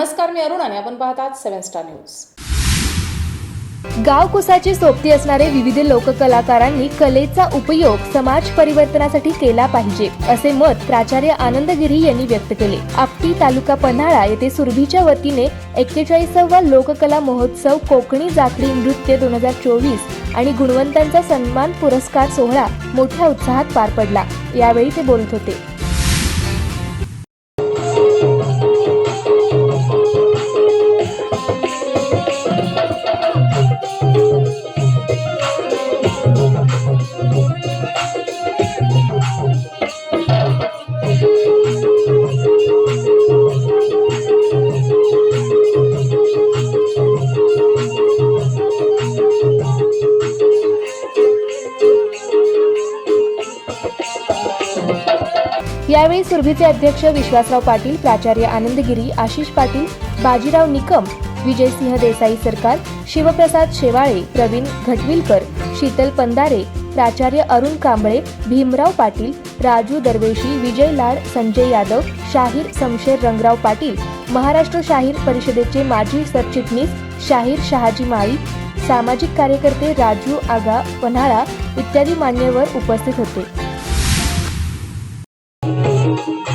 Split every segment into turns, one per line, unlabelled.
नमस्कार मी अरुण आणि आपण पाहतात सेव्हन स्टार न्यूज.
गाव कुसाची सोबती असणारे विविध लोककलाकारांनी कलेचा उपयोग समाज परिवर्तनासाठी केला पाहिजे असे मत प्राचार्य आनंदगिरी यांनी व्यक्त केले. आपटी तालुका पन्हाळा येथे सुरभीच्या वतीने एक्केचाळीसावा लोककला महोत्सव कोकणी जाखडी नृत्य दोन हजार चोवीस आणि गुणवंतांचा सन्मान पुरस्कार सोहळा मोठ्या उत्साहात पार पडला. यावेळी ते बोलत होते. यावेळी सुरभीचे अध्यक्ष विश्वासराव पाटील प्राचार्य आनंदगिरी आशिष पाटील बाजीराव निकम विजयसिंह देसाई सरकार शिवप्रसाद शेवाळे प्रवीण घटविलकर शीतल पंदारे प्राचार्य अरुण कांबळे भीमराव पाटील राजू दरवेशी विजय लाड संजय यादव शाहीर समशेर रंगराव पाटील महाराष्ट्र शाहीर परिषदेचे माजी सरचिटणीस शाहीर शहाजी माळी सामाजिक कार्यकर्ते राजू आगा पन्हाळा इत्यादी मान्यवर उपस्थित होते.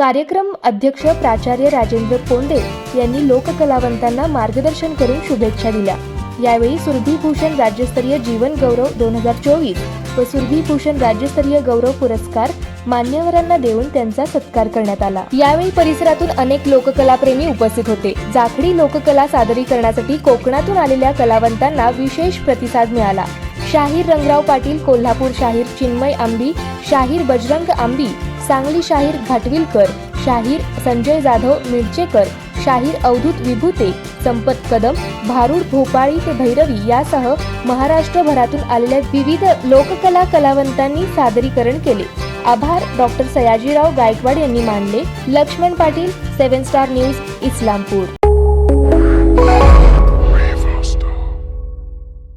कार्यक्रम अध्यक्ष प्राचार्य राजेंद्र कोंडे यांनी लोककलावंतांना मार्गदर्शन करून शुभेच्छा दिल्या. यावेळी सुरभीभूषण राज्यस्तरीय जीवन गौरव दोन हजार चोवीस व सुरभीभूषण राज्यस्तरीय गौरव पुरस्कार मान्यवरांना देऊन त्यांचा सत्कार करण्यात आला. यावेळी परिसरातून अनेक लोककलाप्रेमी उपस्थित होते. जाखडी लोककला सादरीकरणासाठी कोकणातून आलेल्या कलावंतांना विशेष प्रतिसाद मिळाला. शाहीर रंगराव पाटील कोल्हापूर शाहीर चिन्मय आंबी शाहीर बजरंग आंबी सांगली शाहीर घाटविलकर शाहीर संजय जाधव मिरचेकर शाहीर अवधूत विभूते संपत कदम भारूड भोपाळी ते भैरवी यासह महाराष्ट्रभरातून आलेल्या विविध लोककला कलावंतांनी सादरीकरण केले. आभार डॉक्टर सयाजीराव गायकवाड यांनी मानले. Laxman Patil seven star news Islampur.